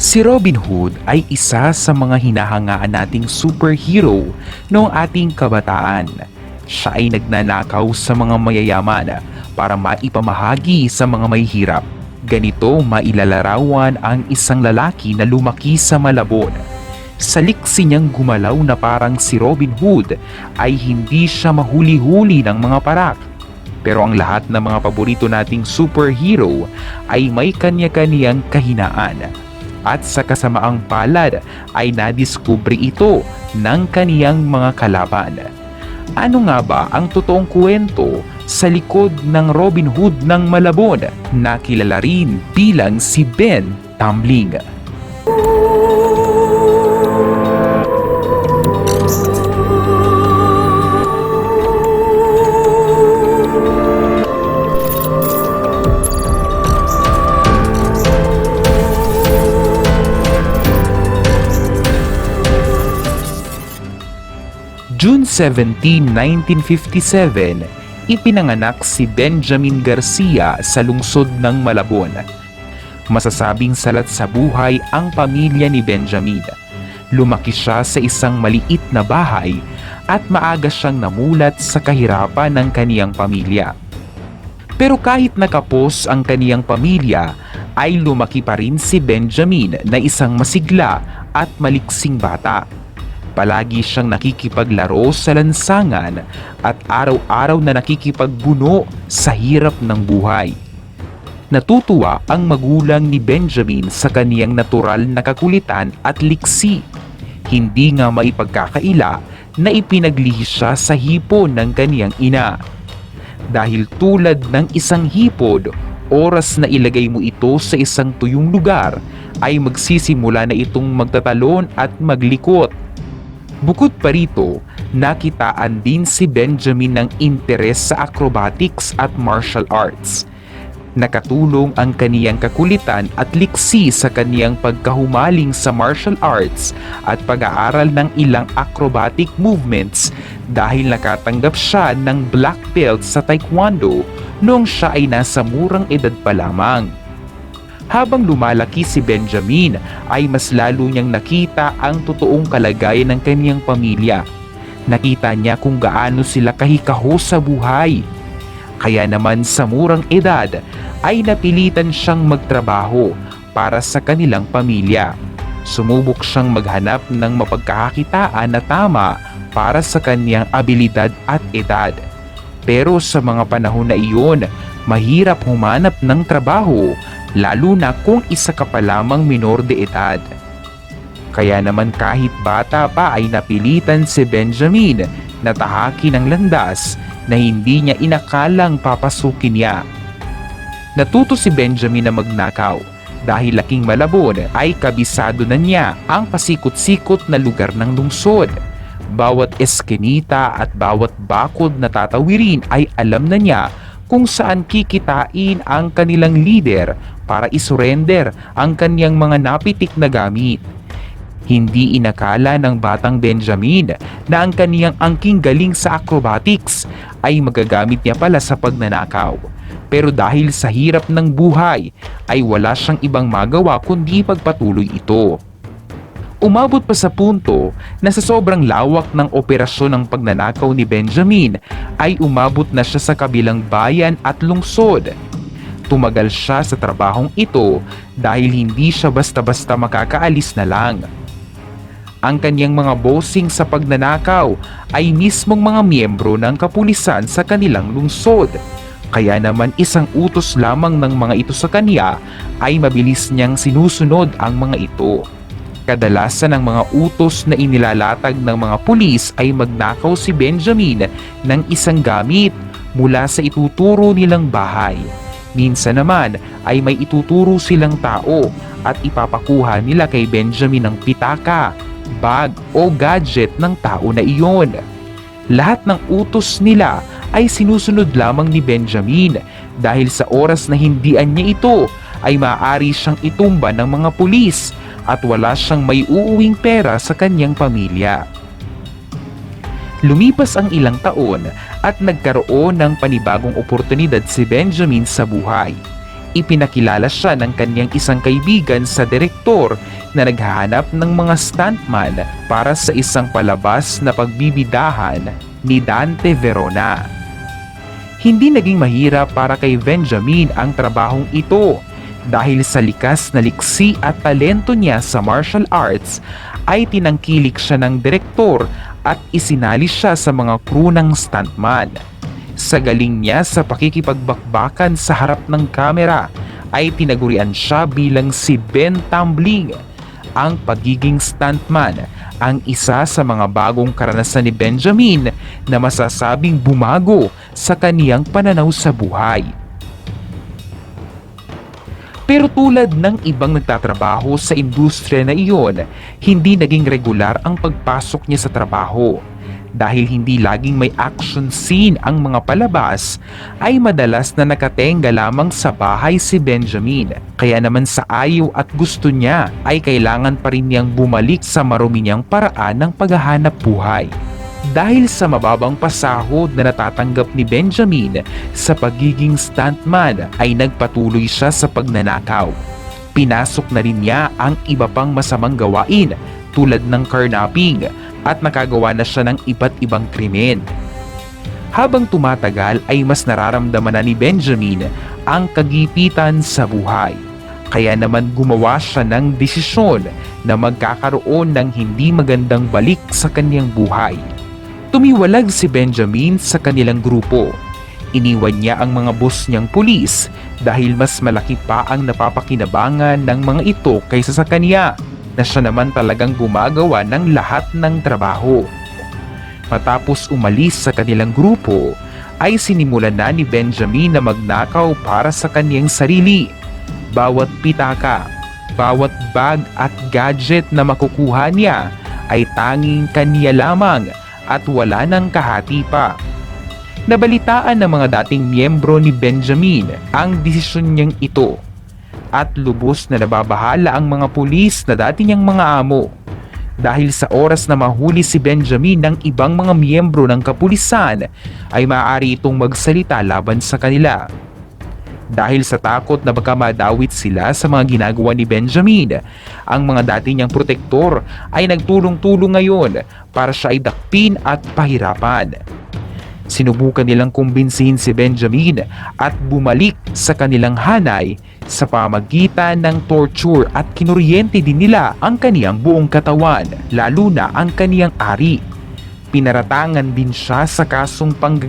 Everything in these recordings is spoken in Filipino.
Si Robin Hood ay isa sa mga hinahangaan nating superhero noong ating kabataan. Siya ay nagnanakaw sa mga mayayaman para maipamahagi sa mga may hirap. Ganito mailalarawan ang isang lalaki na lumaki sa Malabon. Sa liksi niyang gumalaw na parang si Robin Hood ay hindi siya mahuli-huli ng mga parak. Pero ang lahat ng mga paborito nating superhero ay may kanya-kanyang kahinaan at sa kasamaang palad ay nadiskubre ito ng kaniyang mga kalaban. Ano nga ba ang totoong kwento sa likod ng Robin Hood ng Malabon na kilala rin bilang si Ben Tumbling? June 17, 1957, ipinanganak si Benjamin Garcia sa lungsod ng Malabon. Masasabing salat sa buhay ang pamilya ni Benjamin. Lumaki siya sa isang maliit na bahay at maaga siyang namulat sa kahirapan ng kaniyang pamilya. Pero kahit nakapos ang kaniyang pamilya, ay lumaki pa rin si Benjamin na isang masigla at maliksing bata. Palagi siyang nakikipaglaro sa lansangan at araw-araw na nakikipagbuno sa hirap ng buhay. Natutuwa ang magulang ni Benjamin sa kaniyang natural na kakulitan at liksi. Hindi nga maipagkakaila na ipinaglihi siya sa hipon ng kaniyang ina. Dahil tulad ng isang hipod, oras na ilagay mo ito sa isang tuyong lugar ay magsisimula na itong magtatalon at maglikot Bukod pa rito, nakitaan din si Benjamin ng interes sa acrobatics at martial arts. Nakatulong ang kaniyang kakulitan at liksi sa kaniyang pagkahumaling sa martial arts at pag-aaral ng ilang acrobatic movements dahil nakatanggap siya ng black belt sa taekwondo noong siya ay nasa murang edad pa lamang. Habang lumalaki si Benjamin ay mas lalo niyang nakita ang totoong kalagayan ng kaniyang pamilya. Nakita niya kung gaano sila kahikaho sa buhay. Kaya naman sa murang edad ay napilitan siyang magtrabaho para sa kanilang pamilya. Sumubok siyang maghanap ng mapagkakakitaan na tama para sa kaniyang abilidad at edad. Pero sa mga panahon na iyon, mahirap humanap ng trabaho lalo na kung isa ka pa lamang minor de edad. Kaya naman kahit bata pa ay napilitan si Benjamin na tahaki ng landas na hindi niya inakalang papasukin niya. Natuto si Benjamin na magnakaw dahil laking malabon ay kabisado na niya ang pasikot-sikot na lugar ng lungsod. Bawat eskinita at bawat bakod na tatawirin ay alam na niya kung saan kikitain ang kanilang leader para isurrender ang kanyang mga napitik na gamit. Hindi inakala ng batang Benjamin na ang kaniyang angking galing sa acrobatics ay magagamit niya pala sa pagnanakaw. Pero dahil sa hirap ng buhay ay wala siyang ibang magawa kundi pagpatuloy ito. Umabot pa sa punto na sa sobrang lawak ng operasyon ng pagnanakaw ni Benjamin ay umabot na siya sa kabilang bayan at lungsod Tumagal siya sa trabahong ito dahil hindi siya basta-basta makakaalis na lang. Ang kanyang mga bossing sa pagnanakaw ay mismong mga miyembro ng kapulisan sa kanilang lungsod. Kaya naman isang utos lamang ng mga ito sa kanya ay mabilis niyang sinusunod ang mga ito. Kadalasan ng mga utos na inilalatag ng mga pulis ay magnakaw si Benjamin ng isang gamit mula sa ituturo nilang bahay. Minsan naman ay may ituturo silang tao at ipapakuha nila kay Benjamin ng pitaka, bag o gadget ng tao na iyon. Lahat ng utos nila ay sinusunod lamang ni Benjamin dahil sa oras na hindian niya ito ay maaari siyang itumba ng mga pulis at wala siyang may uuwing pera sa kanyang pamilya. Lumipas ang ilang taon at nagkaroon ng panibagong oportunidad si Benjamin sa buhay. Ipinakilala siya ng kanyang isang kaibigan sa direktor na naghahanap ng mga stuntman para sa isang palabas na pagbibidahan ni Dante Verona. Hindi naging mahirap para kay Benjamin ang trabahong ito dahil sa likas na liksi at talento niya sa martial arts ay tinangkilik siya ng direktor at isinali siya sa mga crew ng stuntman. Sa galing niya sa pakikipagbakbakan sa harap ng kamera ay tinagurian siya bilang si Ben Tumbling. Ang pagiging stuntman ang isa sa mga bagong karanasan ni Benjamin na masasabing bumago sa kaniyang pananaw sa buhay. Pero tulad ng ibang nagtatrabaho sa industriya na iyon, hindi naging regular ang pagpasok niya sa trabaho. Dahil hindi laging may action scene ang mga palabas, ay madalas na nakatenga lamang sa bahay si Benjamin. Kaya naman sa ayaw at gusto niya ay kailangan pa rin niyang bumalik sa marumi niyang paraan ng paghahanap buhay. Dahil sa mababang pasahod na natatanggap ni Benjamin sa pagiging stuntman ay nagpatuloy siya sa pagnanakaw. Pinasok na rin niya ang iba pang masamang gawain tulad ng carnapping at nakagawa na siya ng iba't ibang krimen. Habang tumatagal ay mas nararamdaman na ni Benjamin ang kagipitan sa buhay. Kaya naman gumawa siya ng desisyon na magkakaroon ng hindi magandang balik sa kanyang buhay. Tumiwalag si Benjamin sa kanilang grupo. Iniwan niya ang mga boss niyang pulis dahil mas malaki pa ang napapakinabangan ng mga ito kaysa sa kanya na siya naman talagang gumagawa ng lahat ng trabaho. Matapos umalis sa kanilang grupo, ay sinimulan na ni Benjamin na magnakaw para sa kaniyang sarili. Bawat pitaka, bawat bag at gadget na makukuha niya ay tanging kaniya lamang at wala nang kahati pa. Nabalitaan ng mga dating miyembro ni Benjamin ang desisyon niyang ito at lubos na nababahala ang mga pulis na dati niyang mga amo. Dahil sa oras na mahuli si Benjamin ng ibang mga miyembro ng kapulisan ay maaari itong magsalita laban sa kanila. Dahil sa takot na baka madawit sila sa mga ginagawa ni Benjamin, ang mga dati niyang protektor ay nagtulong-tulong ngayon para siya ay dakpin at pahirapan. Sinubukan nilang kumbinsihin si Benjamin at bumalik sa kanilang hanay sa pamagitan ng torture at kinuryente din nila ang kaniyang buong katawan, lalo na ang kaniyang ari. Pinaratangan din siya sa kasong pang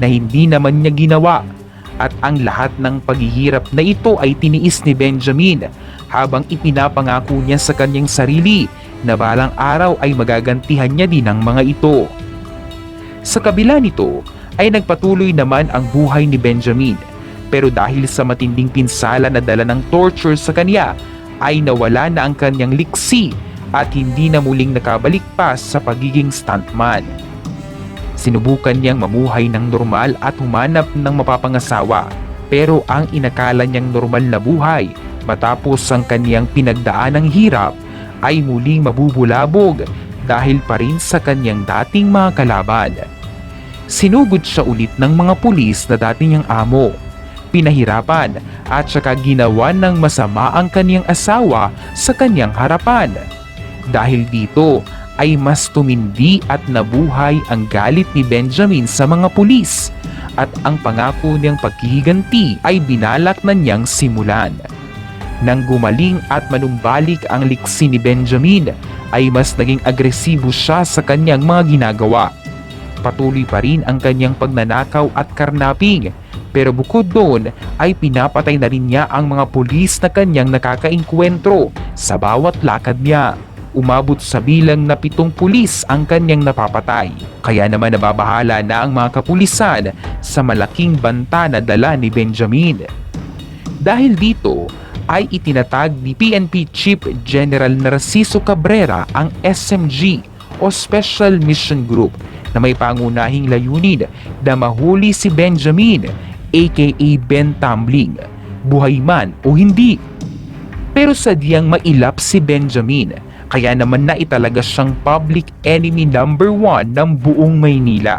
na hindi naman niya ginawa at ang lahat ng paghihirap na ito ay tiniis ni Benjamin habang ipinapangako niya sa kanyang sarili na balang araw ay magagantihan niya din ang mga ito. Sa kabila nito ay nagpatuloy naman ang buhay ni Benjamin pero dahil sa matinding pinsala na dala ng torture sa kanya ay nawala na ang kanyang liksi at hindi na muling nakabalik pa sa pagiging stuntman. Sinubukan niyang mamuhay ng normal at humanap ng mapapangasawa pero ang inakala niyang normal na buhay matapos ang kaniyang pinagdaan ng hirap ay muling mabubulabog dahil pa rin sa kanyang dating mga kalaban. Sinugod siya ulit ng mga pulis na dati niyang amo. Pinahirapan at saka ginawa ng masama ang kaniyang asawa sa kanyang harapan. Dahil dito ay mas tumindi at nabuhay ang galit ni Benjamin sa mga pulis at ang pangako niyang paghihiganti ay binalak na niyang simulan. Nang gumaling at manumbalik ang liksi ni Benjamin ay mas naging agresibo siya sa kanyang mga ginagawa. Patuloy pa rin ang kanyang pagnanakaw at karnaping pero bukod doon ay pinapatay na rin niya ang mga pulis na kanyang nakakainkwentro sa bawat lakad niya. Umabot sa bilang na pitong pulis ang kanyang napapatay. Kaya naman nababahala na ang mga kapulisan sa malaking banta na dala ni Benjamin. Dahil dito ay itinatag ni PNP Chief General Narciso Cabrera ang SMG o Special Mission Group na may pangunahing layunin na mahuli si Benjamin aka Ben Tumbling, buhay man o hindi. Pero sadyang mailap si Benjamin kaya naman na italaga siyang public enemy number one ng buong Maynila.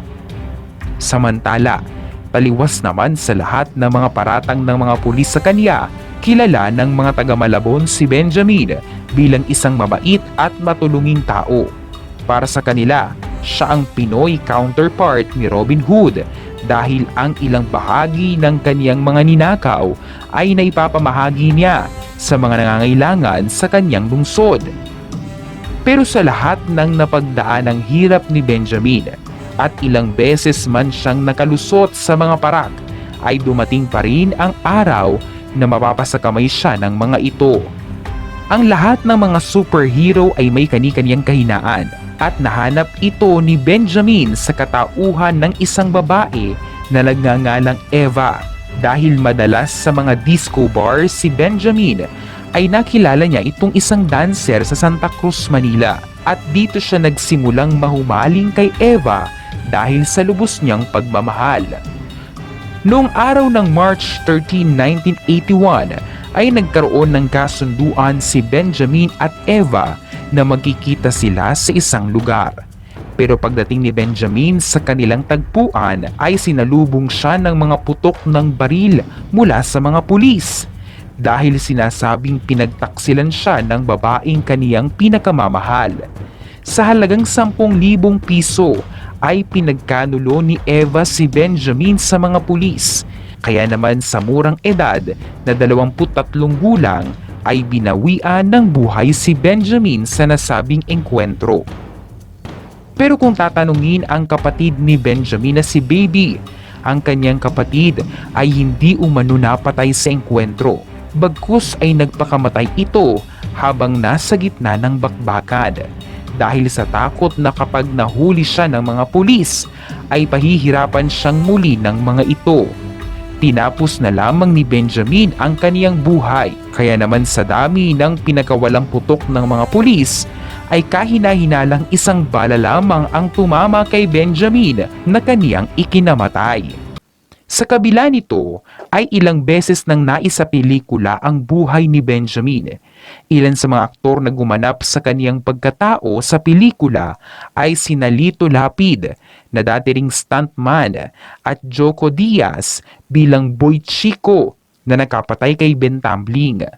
Samantala, Taliwas naman sa lahat ng mga paratang ng mga pulis sa kanya, kilala ng mga taga Malabon si Benjamin bilang isang mabait at matulunging tao. Para sa kanila, siya ang Pinoy counterpart ni Robin Hood dahil ang ilang bahagi ng kaniyang mga ninakaw ay naipapamahagi niya sa mga nangangailangan sa kanyang lungsod. Pero sa lahat ng napagdaan ng hirap ni Benjamin at ilang beses man siyang nakalusot sa mga parak, ay dumating pa rin ang araw na mapapasakamay siya ng mga ito. Ang lahat ng mga superhero ay may kani-kaniyang kahinaan at nahanap ito ni Benjamin sa katauhan ng isang babae na nagngangalang Eva. Dahil madalas sa mga disco bars si Benjamin ay nakilala niya itong isang dancer sa Santa Cruz, Manila. At dito siya nagsimulang mahumaling kay Eva dahil sa lubos niyang pagmamahal. Noong araw ng March 13, 1981 ay nagkaroon ng kasunduan si Benjamin at Eva na magkikita sila sa isang lugar. Pero pagdating ni Benjamin sa kanilang tagpuan ay sinalubong siya ng mga putok ng baril mula sa mga pulis dahil sinasabing pinagtaksilan siya ng babaeng kaniyang pinakamamahal. Sa halagang 10,000 piso ay pinagkanulo ni Eva si Benjamin sa mga pulis. Kaya naman sa murang edad na 23 gulang ay binawian ng buhay si Benjamin sa nasabing engkwentro. Pero kung tatanungin ang kapatid ni Benjamin na si Baby, ang kanyang kapatid ay hindi umano napatay sa engkwentro. Bagkus ay nagpakamatay ito habang nasa gitna ng bakbakan. Dahil sa takot na kapag nahuli siya ng mga pulis, ay pahihirapan siyang muli ng mga ito. Tinapos na lamang ni Benjamin ang kaniyang buhay, kaya naman sa dami ng pinakawalang putok ng mga pulis, ay kahina-hinalang isang bala lamang ang tumama kay Benjamin na kaniyang ikinamatay. Sa kabila nito ay ilang beses nang naisa pelikula ang buhay ni Benjamin. Ilan sa mga aktor na gumanap sa kaniyang pagkatao sa pelikula ay sina Lito Lapid na dati ring stuntman at Joko Diaz bilang Boy Chico na nakapatay kay Ben Tambling.